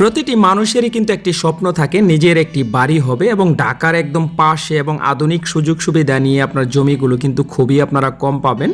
প্রতিটি মানুষেরই কিন্তু একটি স্বপ্ন থাকে, নিজের একটি বাড়ি হবে এবং ঢাকার একদম পাশে এবং আধুনিক সুযোগ সুবিধা নিয়ে আপনার জমিগুলো কিন্তু খুবই আপনারা কম পাবেন।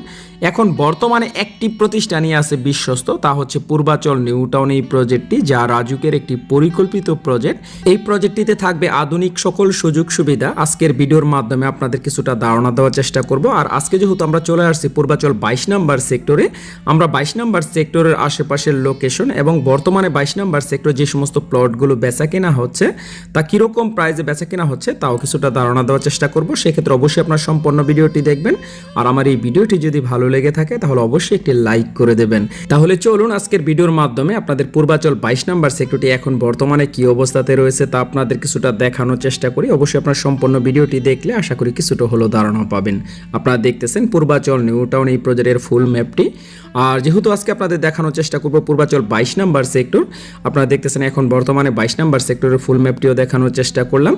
এখন বর্তমানে একটি প্রতিষ্ঠানই আছে বিশ্বস্ত, তা হচ্ছে পূর্বাচল নিউ টাউন এই প্রজেক্টটি, যা রাজুকের একটি পরিকল্পিত প্রজেক্ট। এই প্রজেক্টটিতে থাকবে আধুনিক সকল সুযোগ সুবিধা আজকের ভিডিওর মাধ্যমে আপনাদের কিছুটা ধারণা দেওয়ার চেষ্টা করব। আর আজকে যেহেতু আমরা চলে আসছি পূর্বাচল বাইশ নাম্বার সেক্টরে, আমরা বাইশ নাম্বার সেক্টরের আশেপাশের লোকেশন এবং বর্তমানে বাইশ নাম্বার সেক্টর যে সমস্ত প্লটগুলো বেচা কেনা হচ্ছে, তা কীরকম প্রাইসে বেচা কেনা হচ্ছে তাও কিছুটা ধারণা দেওয়ার চেষ্টা করব। সেক্ষেত্রে অবশ্যই আপনার সম্পূর্ণ ভিডিওটি দেখবেন। আর আমার এই ভিডিওটি যদি ভালো লেগে থাকে তাহলে অবশ্যই একটি লাইক করে দেবেন। তাহলে চলুন আজকের ভিডিওর মাধ্যমে আপনাদের পূর্বাচল বাইশ নাম্বার সেক্টরটি এখন বর্তমানে কি অবস্থাতে রয়েছে তা আপনাদের কিছুটা দেখানোর চেষ্টা করি। অবশ্যই আপনার সম্পূর্ণ ভিডিওটি দেখলে আশা করি কিছুটা হলো ধারণা পাবেন। আপনারা দেখতেছেন পূর্বাচল নিউ টাউন এই প্রজেক্টের ফুল ম্যাপটি আর যেহেতু আজকে আপনাদের দেখানোর চেষ্টা করব পূর্বাচল বাইশ নাম্বার সেক্টর আপনারা দেখতেছেন এখন বর্তমানে বাইশ নাম্বার সেক্টরের ফুল ম্যাপটিও দেখানোর চেষ্টা করলাম।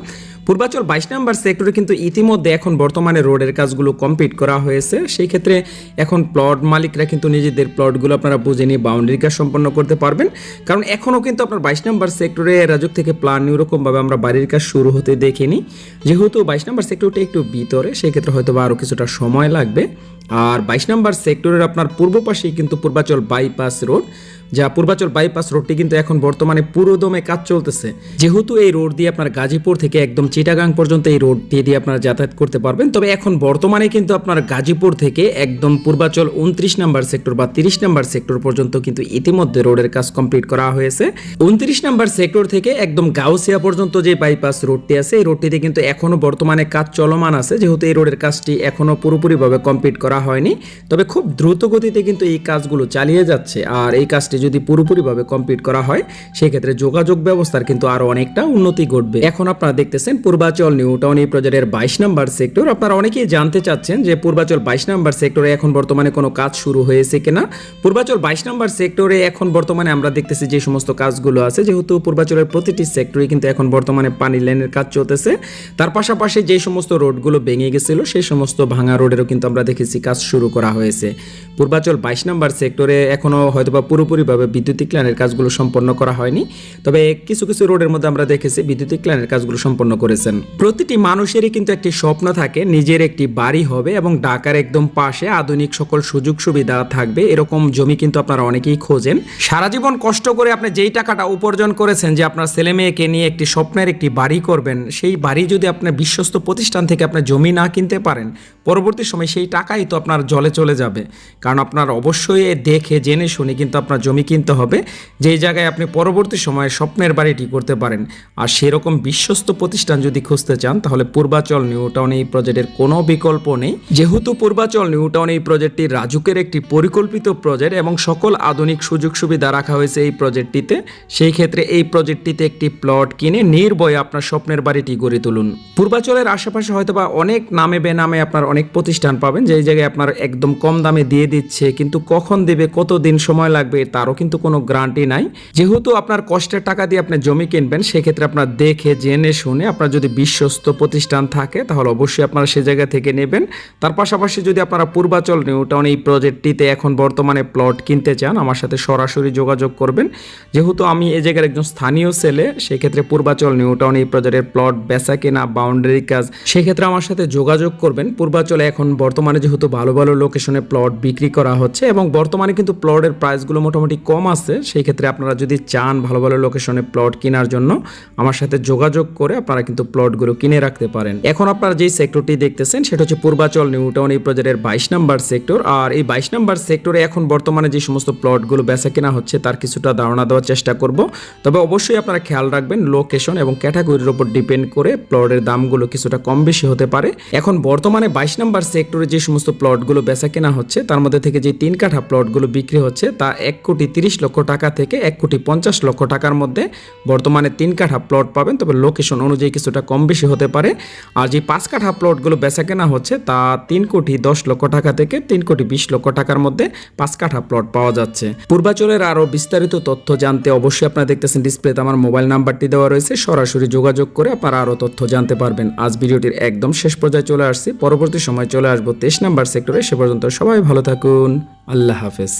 পূর্বাচল বাইশ নাম্বার সেক্টরে কিন্তু ইতিমধ্যে এখন বর্তমানে রোডের কাজগুলো কমপ্লিট করা হয়েছে। সেই ক্ষেত্রে এখন প্লট মালিকরা কিন্তু নিজেদের প্লটগুলো আপনারা বুঝে নিয়ে বাউন্ডারি কাজ সম্পন্ন করতে পারবেন। কারণ এখনও কিন্তু আপনার বাইশ নাম্বার সেক্টরে রাজুক থেকে প্ল্যান ওরকমভাবে আমরা বাড়ির কাজ শুরু হতে দেখিনি। যেহেতু বাইশ নাম্বার সেক্টরটা একটু ভিতরে সেক্ষেত্রে হয়তো বা আরও কিছুটা সময় লাগবে। আর বাইশ নাম্বার সেক্টরের আপনার পূর্ব পাশেই কিন্তু পূর্বাচল বাইপাস রোড যা পূর্বাচল বাইপাস রোডটি কিন্তু এখন বর্তমানে পুরোদমে কাজ চলতেছে। যেহেতু এই রোড দিয়ে আপনার গাজীপুর থেকে একদম চিটাগাং পর্যন্ত এই রোড দিয়ে দিয়ে আপনারা যাতায়াত করতে পারবেন, তবে এখন বর্তমানে কিন্তু আপনার গাজীপুর থেকে একদম পূর্বাচল উনত্রিশ নাম্বার সেক্টর বা তিরিশ নাম্বার সেক্টর পর্যন্ত কিন্তু ইতিমধ্যে রোডের কাজ কমপ্লিট করা হয়েছে। উনত্রিশ নাম্বার সেক্টর থেকে একদম গাউসিয়া পর্যন্ত যে বাইপাস রোডটি আছে, এই রোডটিতে কিন্তু এখনও বর্তমানে কাজ চলমান আছে, যেহেতু এই রোডের কাজটি এখনও পুরোপুরিভাবে কমপ্লিট করা হয়নি। তবে খুব দ্রুত গতিতে কিন্তু এই কাজগুলো চালিয়ে যাচ্ছে, আর এই কাজটি যদি পুরোপুরিভাবে কমপ্লিট করা হয়, সেক্ষেত্রে যোগাযোগ ব্যবস্থার কিন্তু আরও অনেকটা উন্নতি ঘটবে। এখন আপনারা দেখতেছেন পূর্বাচল নিউ টাউন এই প্রজেক্টের বাইশ নাম্বার সেক্টর আপনারা অনেকেই জানতে চাচ্ছেন যে পূর্বাচল বাইশ নাম্বার সেক্টরে এখন বর্তমানে কোনো কাজ শুরু হয়েছে কিনা। পূর্বাচল বাইশ নাম্বার সেক্টরে এখন বর্তমানে আমরা দেখতেছি যে সমস্ত কাজগুলো আছে, যেহেতু পূর্বাচলের প্রতিটি সেক্টরে কিন্তু এখন বর্তমানে পানি লাইনের কাজ চলতেছে। তার পাশাপাশি যে সমস্ত রোডগুলো ভেঙে গেছিল, সেই সমস্ত ভাঙা রোডেরও কিন্তু আমরা দেখেছি কাজ শুরু করা হয়েছে। পূর্বাচল বাইশ নাম্বার সেক্টরে এখনও হয়তোবা পুরোপুরিভাবে বিদ্যুতিক লাইনের কাজগুলো সম্পন্ন করা হয়নি। তবে কিছু কিছু রোডের মধ্যে আমরা দেখেছি বিদ্যুতিক লাইনের কাজগুলো সম্পন্ন করেছেন। প্রতিটি মানুষেরই কিন্তু একটি স্বপ্ন থাকে, নিজের একটি বাড়ি হবে এবং ঢাকার একদম পাশে আধুনিক সকল সুযোগ সুবিধা থাকবে। এরকম জমি কিন্তু আপনারা অনেকেই খোঁজেন। সারা জীবন কষ্ট করে আপনি যেই টাকাটা উপার্জন করেছেন, যে আপনার ছেলে মেয়েকে নিয়ে একটি স্বপ্নের একটি বাড়ি করবেন, সেই বাড়ি যদি আপনার বিশ্বস্ত প্রতিষ্ঠান থেকে আপনার জমি না কিনতে পারেন, পরবর্তী সময় সেই টাকাই তো আপনার জলে চলে যাবে। কারণ আপনার অবশ্যই দেখে, জেনে শুনে কিন্তু আপনার জমি কিনতে হবে, যেই জায়গায় আপনি পরবর্তী সময়ে স্বপ্নের বাড়িটি করতে পারেন। আর সেরকম বিশ্বস্ত প্রতিষ্ঠান যদি খুঁজতে চান, তাহলে পূর্বাচল নিউ টাউন এই প্রজেক্টের কোনো বিকল্প নেই। যেহেতু পূর্বাচল নিউ টাউন এই প্রজেক্টটি রাজুকের একটি পরিকল্পিত প্রজেক্ট এবং সকল আধুনিক সুযোগ সুবিধা রাখা হয়েছে এই প্রজেক্টটিতে, সেই ক্ষেত্রে এই প্রজেক্টটিতে একটি প্লট কিনে নির্ভয়ে আপনার স্বপ্নের বাড়িটি গড়ে তুলুন। পূর্বাচলের আশেপাশে হয়তোবা অনেক নামে বেনামে আপনার অনেক প্রতিষ্ঠান পাবেন, যেই জায়গায় আপনার একদম কম দামে দিয়ে দিচ্ছে, কিন্তু কখন দেবে কত দিন সময় লাগবে তারও কিন্তু কোনো গ্রান্টি নাই। যেহেতু আপনার কষ্টের টাকা দিয়ে আপনি জমি কিনবেন, সেক্ষেত্রে আপনার দেখে, জেনে, শুনে আপনার যদি বিশ্বস্ত প্রতিষ্ঠান থাকে, তাহলে অবশ্যই আপনারা সে জায়গা থেকে নেবেন। তার পাশাপাশি যদি আপনারা পূর্বাচল নিউ টাউন এই প্রজেক্টটিতে এখন বর্তমানে প্লট কিনতে চান, আমার সাথে সরাসরি যোগাযোগ করবেন। যেহেতু আমি এই জায়গার একজন স্থানীয় ছেলে, সেক্ষেত্রে পূর্বাচল নিউ টাউন এই প্রজেক্টের প্লট বেচা কেনা বাউন্ডারি কাজ, সেক্ষেত্রে আমার সাথে যোগাযোগ করবেন। পূর্বাচলে এখন বর্তমানে যেহেতু ভালো ভালো লোকেশনে প্লট বিক্রি করা হচ্ছে এবং বর্তমানে কিন্তু প্লটের প্রাইসগুলো মোটামুটি কম আছে, সেই ক্ষেত্রে আপনারা যদি চান ভালো ভালো লোকেশনে প্লট কেনার জন্য, আমার সাথে যোগাযোগ করে আপনারা কিন্তু প্লটগুলো কিনে রাখতে পারেন। এখন আপনারা যেই সেক্টরটি দেখতেছেন, সেটা হচ্ছে পূর্বাচল নিউ টাউন এই প্রজেক্টের বাইশ নাম্বার সেক্টর আর এই বাইশ নাম্বার সেক্টরে এখন বর্তমানে যে সমস্ত প্লটগুলো বেচা কেনা হচ্ছে, তার কিছুটা ধারণা দেওয়ার চেষ্টা করব। তবে অবশ্যই আপনারা খেয়াল রাখবেন লোকেশন এবং ক্যাটাগরির উপর ডিপেন্ড করে প্লটের দামগুলো কিছুটা কম বেশি হতে পারে। এখন বর্তমানে বাইশ নাম্বার সেক্টরে যে সমস্ত প্লটগুলো বেচা কেনা হচ্ছে, তার মধ্যে থেকে যে তিন কাঠা প্লটগুলো বিক্রি হচ্ছে, তা এক কোটি তিরিশ লক্ষ টাকা থেকে এক কোটি পঞ্চাশ লক্ষ টাকার মধ্যে বর্তমানে তিন কাঠা প্লট পাবেন, তবে লোকেশন অনুযায়ী কিছুটা কম বেশি হতে পারে। আর যে পাঁচ কাঠা প্লটগুলো বেচা কেনা হচ্ছে, তা তিন কোটি দশ লক্ষ টাকা থেকে তিন কোটি বিশ লক্ষ টাকার মধ্যে পাঁচ কাঠা প্লট পাওয়া যাচ্ছে। পূর্বাচলের আরও বিস্তারিত তথ্য জানতে অবশ্যই আপনারা দেখতেছেন ডিসপ্লেতে আমার মোবাইল নাম্বারটি দেওয়া রয়েছে, সরাসরি যোগাযোগ করে আপনারা আরও তথ্য জানতে পারবেন। আজ ভিডিওটির একদম শেষ পর্যায়ে চলে আসছি, পরবর্তী সময় চলে আসব তেইশ নাম্বার সেক্টরে সে পর্যন্ত সবাই ভালো থাকুন, আল্লাহ হাফেজ।